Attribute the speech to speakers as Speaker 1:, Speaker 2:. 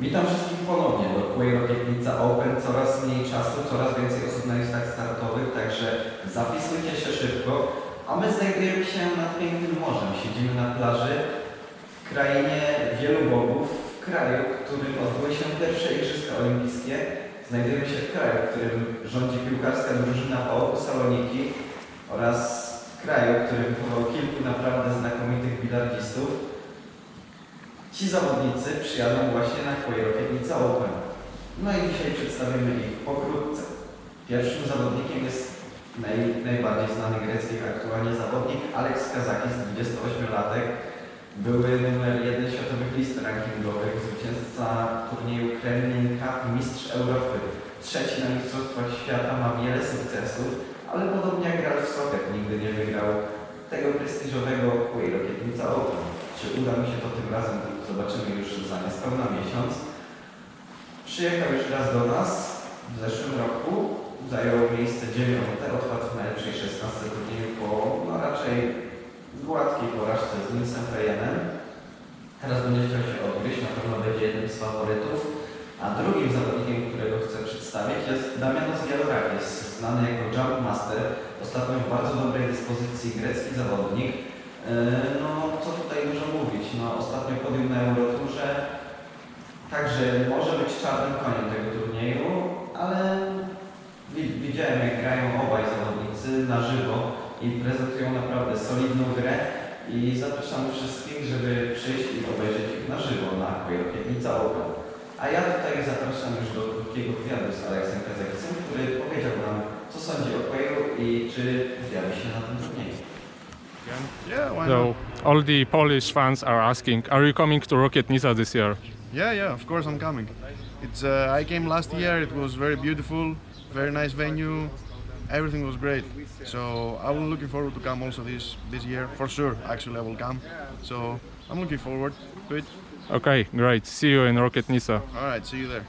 Speaker 1: Witam wszystkich ponownie do Quay Rokietnica Open. Coraz mniej czasu, coraz więcej osób na listach startowych, także zapisujcie się szybko. A my znajdujemy się nad pięknym morzem. Siedzimy na plaży w krainie wielu bogów, w kraju, w którym odbyły się pierwsze Igrzyska Olimpijskie. Znajdujemy się w kraju, w którym rządzi piłkarska drużyna PAOK Saloniki oraz w kraju, w którym wychował Ci zawodnicy przyjadą właśnie na Quay Rokietnica Open. No i dzisiaj przedstawimy ich pokrótce. Pierwszym zawodnikiem jest naj, najbardziej znany grecki aktualnie zawodnik Alex Kazakis, 28-latek. Były numer jeden światowych list rankingowych, zwycięzca turnieju Kremlin Cup, mistrz Europy. Trzeci na Mistrzostwach Świata, ma wiele sukcesów, ale podobnie jak Ralf Soket nigdy nie wygrał tego prestiżowego Quay Rokietnica Open. Czy uda mi się to tym razem, zobaczymy już za niespełna miesiąc. Przyjechał już raz do nas w zeszłym roku, zajął miejsce dziewiąte, odpadł w najlepszej 16 turnieju po no raczej gładkiej porażce z Ninsem Fejenem. Teraz będzie chciał się odgryźć, na pewno będzie jednym z faworytów. A drugim zawodnikiem, którego chcę przedstawić jest Damianos Gialorakis, znany jako Jump Master, ostatnio w bardzo dobrej dyspozycji grecki zawodnik. Yy, No, co tutaj dużo mówić, no ostatnio podium na Euroturze, także może być czarnym koniem tego turnieju, ale wi- widziałem jak grają obaj zawodnicy na żywo i prezentują naprawdę solidną grę i zapraszamy wszystkich, żeby przyjść i obejrzeć ich na żywo na Quay Rokietnica Open. A ja tutaj zapraszam już do krótkiego wywiadu z Aleksem Kazakisem, który powiedział nam, co sądzi o Quayu i czy zjawi się na tym turnieju.
Speaker 2: Yeah?
Speaker 3: So all the Polish fans are asking, are you coming to Rocket Nisa this year?
Speaker 2: Yeah, yeah, of course I'm coming. It's uh, I came last year. It was very beautiful, very nice venue. Everything was great. So I'm looking forward to come also this this year for sure. Actually, I will come. So I'm looking forward to it.
Speaker 3: Okay, great. See you in Rocket Nisa.
Speaker 2: All right, see you there.